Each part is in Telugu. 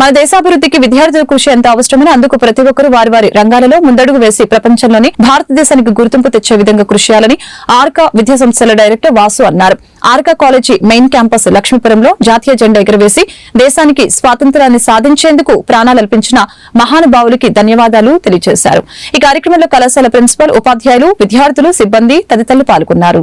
మన దేశాభివృద్ధికి విద్యార్థుల కృషి ఎంత అవసరమని అందుకు ప్రతి ఒక్కరూ వారి వారి రంగాలలో ముందడుగు వేసి ప్రపంచంలోని భారతదేశానికి గుర్తింపు తెచ్చే విధంగా కృషి చేయాలని ఆర్కా విద్యా సంస్థల డైరెక్టర్ వాసు అన్నారు. ఆర్కా కాలేజీ మెయిన్ క్యాంపస్ లక్ష్మీపురంలో జాతీయ జెండా ఎగురవేసి దేశానికి స్వాతంత్రాన్ని సాధించేందుకు ప్రాణాలర్పించిన మహానుభావులకి ధన్యవాదాలు తెలియజేశారు. ఈ కార్యక్రమంలో కళాశాల ప్రిన్సిపల్ ఉపాధ్యాయులు విద్యార్థులు సిబ్బంది తదితరులు పాల్గొన్నారు.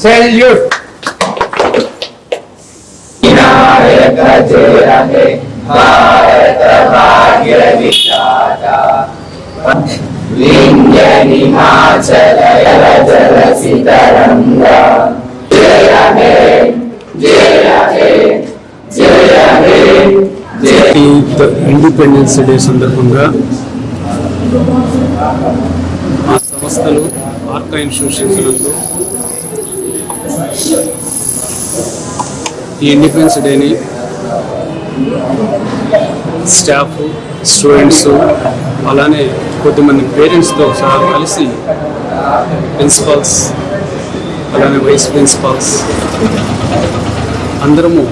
Salute. ఈ ఇండిపెండెన్స్ డే సందర్భంగా మా సంస్థలు ఆర్కా ఇన్స్టిట్యూషన్స్ ఈ ఇండిపెండెన్స్ డేని స్టాఫ్ స్టూడెంట్స్ అలానే కొద్దిమంది పేరెంట్స్తో సహా కలిసి ప్రిన్సిపాల్స్ అలానే వైస్ ప్రిన్సిపాల్స్ అందరము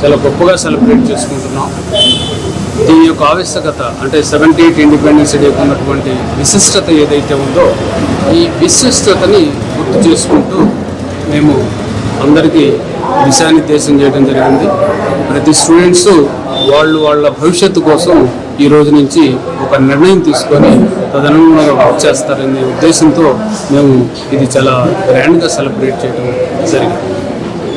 చాలా గొప్పగా సెలబ్రేట్ చేసుకుంటున్నాం. దీని యొక్క ఆవశ్యకత అంటే సెవెంటీ ఎయిట్ ఇండిపెండెన్స్ డే ఉన్నటువంటి విశిష్టత ఏదైతే ఉందో ఈ విశిష్టతని గుర్తు చేసుకుంటూ మేము అందరికీ దిశానిర్దేశం చేయడం జరిగింది. ప్రతి స్టూడెంట్స్ వాళ్ళు వాళ్ళ భవిష్యత్తు కోసం ఈ రోజు నుంచి ఒక నిర్ణయం తీసుకొని తదనుగుణంగా వర్క్ చేస్తారనే ఉద్దేశంతో మేము ఇది చాలా గ్రాండ్గా సెలబ్రేట్ చేయడం జరిగింది.